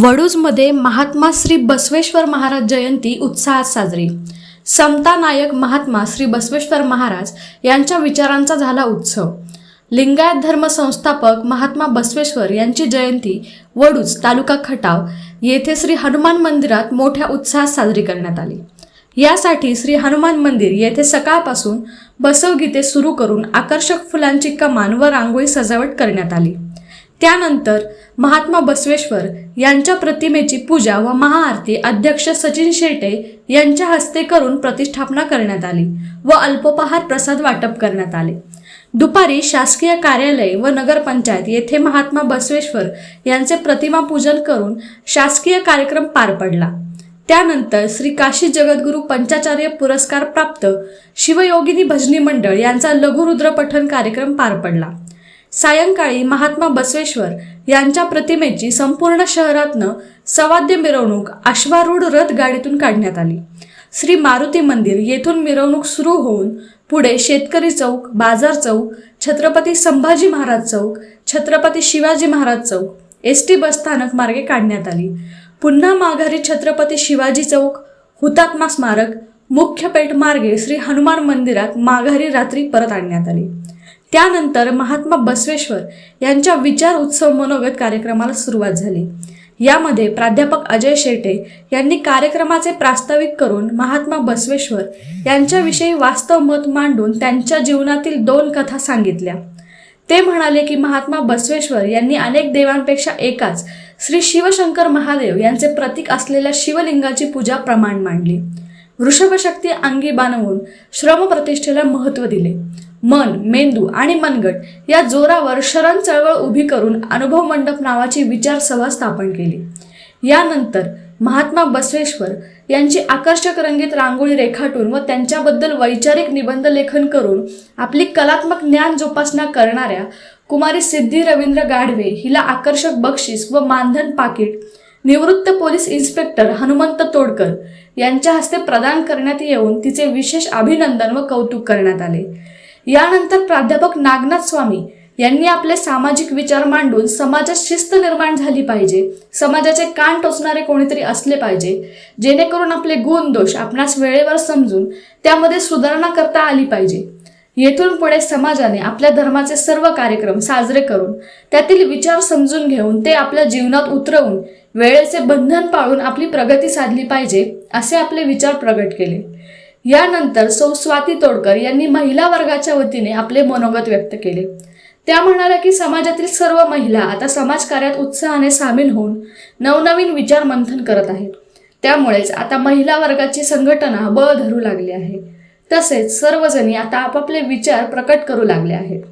वडूजमध्ये महात्मा श्री बसवेश्वर महाराज जयंती उत्साहात साजरी. समता नायक महात्मा श्री बसवेश्वर महाराज यांच्या विचारांचा झाला उत्सव. लिंगायत धर्म संस्थापक महात्मा बसवेश्वर यांची जयंती वडूज तालुका खटाव येथे श्री हनुमान मंदिरात मोठ्या उत्साहात साजरी करण्यात आली. यासाठी श्री हनुमान मंदिर येथे सकाळपासून बसवगीते सुरू करून आकर्षक फुलांची कमान व रांगोळी सजावट करण्यात आली. त्यानंतर महात्मा बसवेश्वर यांच्या प्रतिमेची पूजा व महाआरती अध्यक्ष सचिन शेटे यांच्या हस्ते करून प्रतिष्ठापना करण्यात आली व अल्पोपहार प्रसाद वाटप करण्यात आले. दुपारी शासकीय कार्यालय व नगरपंचायत येथे महात्मा बसवेश्वर यांचे प्रतिमा पूजन करून शासकीय कार्यक्रम पार पडला. त्यानंतर श्री काशी जगद्गुरू पंचाचार्य पुरस्कार प्राप्त शिवयोगिनी भजनी मंडळ यांचा लघुरुद्र पठण कार्यक्रम पार पडला. सायंकाळी महात्मा बसवेश्वर यांच्या प्रतिमेची संपूर्ण शहरातनं सवाद्य मिरवणूक अश्वारूढ रथ गाडीतून काढण्यात आली. श्री मारुती मंदिर येथून मिरवणूक सुरू होऊन पुढे शेतकरी चौक बाजार चौक छत्रपती संभाजी महाराज चौक छत्रपती शिवाजी महाराज चौक एस टी बसस्थानक मार्गे काढण्यात आली. पुन्हा माघारी छत्रपती शिवाजी चौक हुतात्मा स्मारक मुख्य पेठ मार्गे श्री हनुमान मंदिरात माघारी रात्री परत आणण्यात आली. त्यानंतर महात्मा बसवेश्वर यांच्या विचार उत्सव मनोगत कार्यक्रमाला सुरुवात झाली. यामध्ये प्राध्यापक अजय शेटे यांनी कार्यक्रमाचे प्रास्ताविक करून महात्मा बसवेश्वर यांच्याविषयी वास्तव मत मांडून त्यांच्या जीवनातील दोन कथा सांगितल्या. ते म्हणाले की महात्मा बसवेश्वर यांनी अनेक देवांपेक्षा एकाच श्री शिवशंकर महादेव यांचे प्रतीक असलेल्या शिवलिंगाची पूजा प्रमाण मांडली. वृषभशक्ती अंगी बाणवून श्रमप्रतिष्ठेला महत्त्व दिले. मन मेंदू आणि मनगट या जोरावर शरण चळवळ उभी करून अनुभव मंडप नावाची विचारसभा स्थापन केली. यानंतर महात्मा बसवेश्वर यांची आकर्षक रंगीत रांगोळी रेखाटून व त्यांच्याबद्दल वैचारिक निबंध लेखन करून आपली कलात्मक ज्ञान जोपासना करणाऱ्या कुमारी सिद्धी रवींद्र गाढवे हिला आकर्षक बक्षीस व मानधन पाकिट निवृत्त पोलीस इन्स्पेक्टर हनुमंत तोडकर यांच्या हस्ते प्रदान करण्यात येऊन तिचे विशेष अभिनंदन व कौतुक करण्यात आले. यानंतर प्राध्यापक नागनाथ स्वामी यांनी आपले सामाजिक विचार मांडून समाजात शिस्त निर्माण झाली पाहिजे समाजाचे कान टोचणारे कोणीतरी असले पाहिजे जेणेकरून आपले गुण दोष आपणास वेळेवर समजून त्यामध्ये सुधारणा करता आली पाहिजे. येथून पुढे समाजाने आपल्या धर्माचे सर्व कार्यक्रम साजरे करून त्यातील विचार समजून घेऊन ते आपल्या जीवनात उतरवून वेळेचे बंधन पाळून आपली प्रगती साधली पाहिजे असे आपले विचार प्रगट केले. यानंतर सौ स्वाती तोडकर यांनी महिला वर्गाच्या वतीने आपले मनोगत व्यक्त केले. त्या म्हणाल्या की समाजातील सर्व महिला आता समाजकार्यात उत्साहाने सामील होऊन नवनवीन विचार मंथन करत आहेत. त्यामुळेच आता महिला वर्गाची संघटना बळ धरू लागली आहे. तसेच सर्वजणी आता आपापले विचार प्रकट करू लागले आहेत.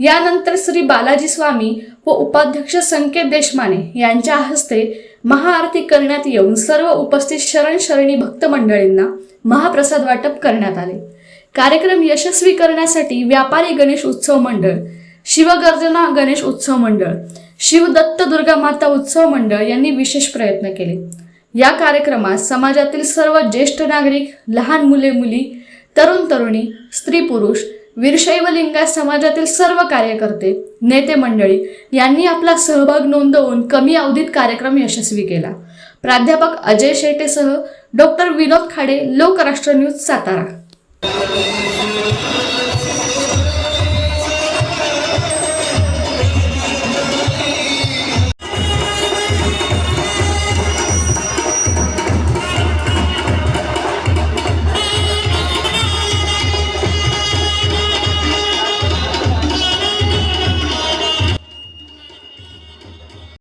यानंतर श्री बालाजी स्वामी व उपाध्यक्ष संकेत देशमाने यांच्या हस्ते महाआरती करण्यात येऊन सर्व उपस्थित शरण शरणी भक्त मंडळींना महाप्रसाद वाटप करण्यात आले. कार्यक्रम यशस्वी करण्यासाठी व्यापारी गणेश उत्सव मंडळ शिवगर्जना गणेश उत्सव मंडळ शिवदत्त दुर्गा माता उत्सव मंडळ यांनी विशेष प्रयत्न केले. या कार्यक्रमात समाजातील सर्व ज्येष्ठ नागरिक लहान मुले मुली तरुण तरुणी स्त्री पुरुष वीरशैव लिंगायत समाजातील सर्व कार्यकर्ते नेते मंडळी यांनी आपला सहभाग नोंदवून कमी अवधीत कार्यक्रम यशस्वी केला. प्राध्यापक अजय शेटेसह डॉक्टर विनोद खाडे लोकराष्ट्र न्यूज सातारा.